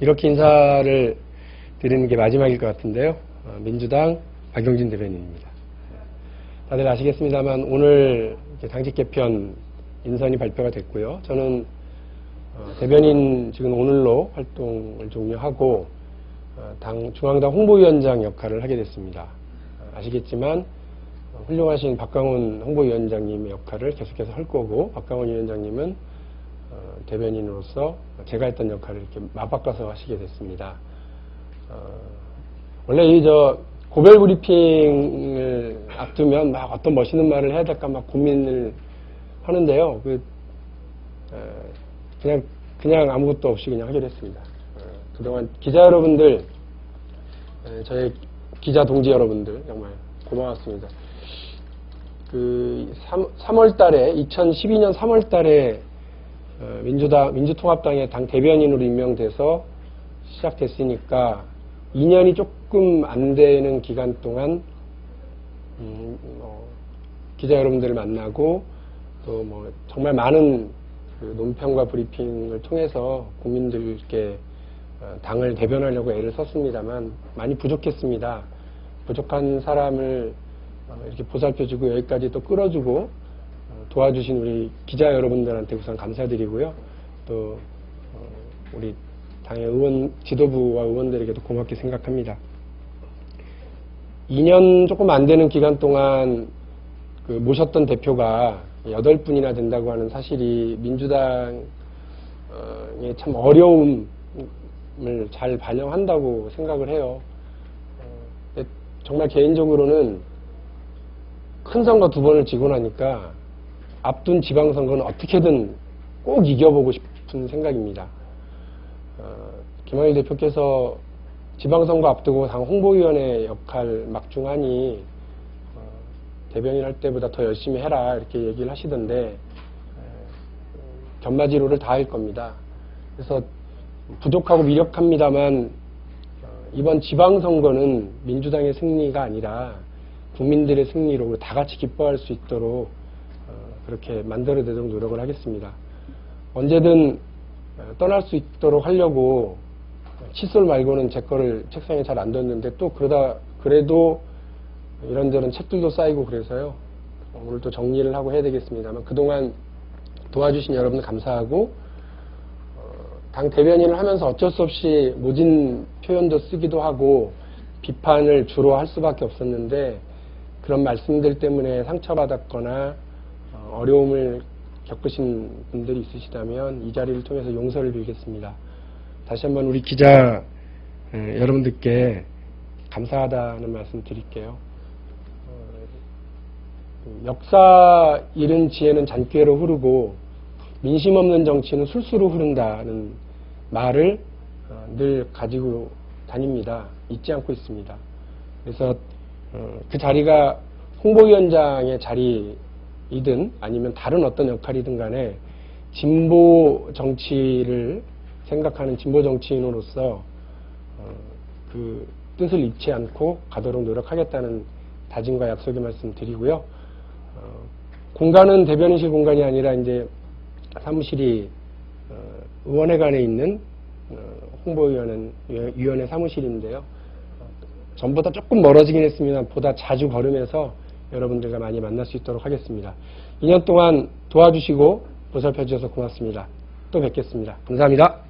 이렇게 인사를 드리는 게 마지막일 것 같은데요. 어, 민주당 박용진 대변인입니다. 다들 아시겠습니다만 오늘 당직 개편 인선이 발표가 됐고요. 저는 어, 대변인 지금 오늘로 활동을 종료하고 어, 당 중앙당 홍보위원장 역할을 하게 됐습니다. 어, 아시겠지만 어, 훌륭하신 박강원 홍보위원장님의 역할을 계속해서 할 거고 박강원 위원장님은 어, 대변인으로서 제가 했던 역할을 이렇게 맞바꿔서 하시게 됐습니다. 어, 원래 이 저 고별 브리핑을 앞두면 막 어떤 멋있는 말을 해야 될까 막 고민을 하는데요. 그 어, 그냥 그냥 아무것도 없이 그냥 하기로 했습니다. 어, 그동안 기자 여러분들, 에, 저희 기자 동지 여러분들 정말 고마웠습니다. 그 3, 월 달에 2012년 3월 달에 어, 민주당 민주통합당의 당 대변인으로 임명돼서 시작됐으니까 2년이 조금 안 되는 기간 동안 음, 뭐, 기자 여러분들을 만나고 또 뭐 정말 많은 그 논평과 브리핑을 통해서 국민들께 어, 당을 대변하려고 애를 썼습니다만 많이 부족했습니다. 부족한 사람을 어, 이렇게 보살펴주고 여기까지 또 끌어주고 어, 도와주신 우리 기자 여러분들한테 우선 감사드리고요. 또 어, 우리 당의 의원 지도부와 의원들에게도 고맙게 생각합니다. 2년 조금 안 되는 기간 동안 그 모셨던 대표가 8분이나 된다고 하는 사실이 민주당의 참 어려움을 잘 반영한다고 생각을 해요. 어, 정말 개인적으로는 큰 선거 두 번을 지고 나니까 앞둔 지방선거는 어떻게든 꼭 이겨보고 싶은 생각입니다. 어, 김한일 대표께서 지방선거 앞두고 당 홍보위원회 역할 막중하니 어, 대변인 할 때보다 더 열심히 해라 이렇게 얘기를 하시던데 에, 견마지로를 다 할 겁니다. 그래서 부족하고 미력합니다만 어, 이번 지방선거는 민주당의 승리가 아니라 국민들의 승리로 다 같이 기뻐할 수 있도록 어, 그렇게 만들어내도록 노력을 하겠습니다. 언제든 어, 떠날 수 있도록 하려고 칫솔 말고는 제 거를 책상에 잘 안 뒀는데 또 그러다 그래도 이런저런 책들도 쌓이고 그래서요. 오늘 또 정리를 하고 해야 되겠습니다만 그동안 도와주신 여러분 감사하고 어, 당 대변인을 하면서 어쩔 수 없이 모진 표현도 쓰기도 하고 비판을 주로 할 수밖에 없었는데 그런 말씀들 때문에 상처받았거나 어, 어려움을 겪으신 분들이 있으시다면 이 자리를 통해서 용서를 빌겠습니다. 다시 한번 우리 기자 에, 여러분들께 감사하다는 말씀 드릴게요. 어, 역사 잃은 지혜는 잔꾀로 흐르고 민심 없는 정치는 술수로 흐른다는 말을 어, 늘 가지고 다닙니다. 잊지 않고 있습니다. 그래서 어, 그 자리가 홍보위원장의 자리 이든 아니면 다른 어떤 역할이든 간에 진보 정치를 생각하는 진보 정치인으로서 어, 그 뜻을 잃지 않고 가도록 노력하겠다는 다짐과 약속의 말씀 드리고요. 어, 공간은 대변인실 공간이 아니라 이제 사무실이 어, 의원회관에 있는 어, 홍보위원회 사무실인데요. 어, 전보다 조금 멀어지긴 했습니다. 보다 자주 걸으면서 여러분들과 많이 만날 수 있도록 하겠습니다. 2년 동안 도와주시고 보살펴 주셔서 고맙습니다. 또 뵙겠습니다. 감사합니다.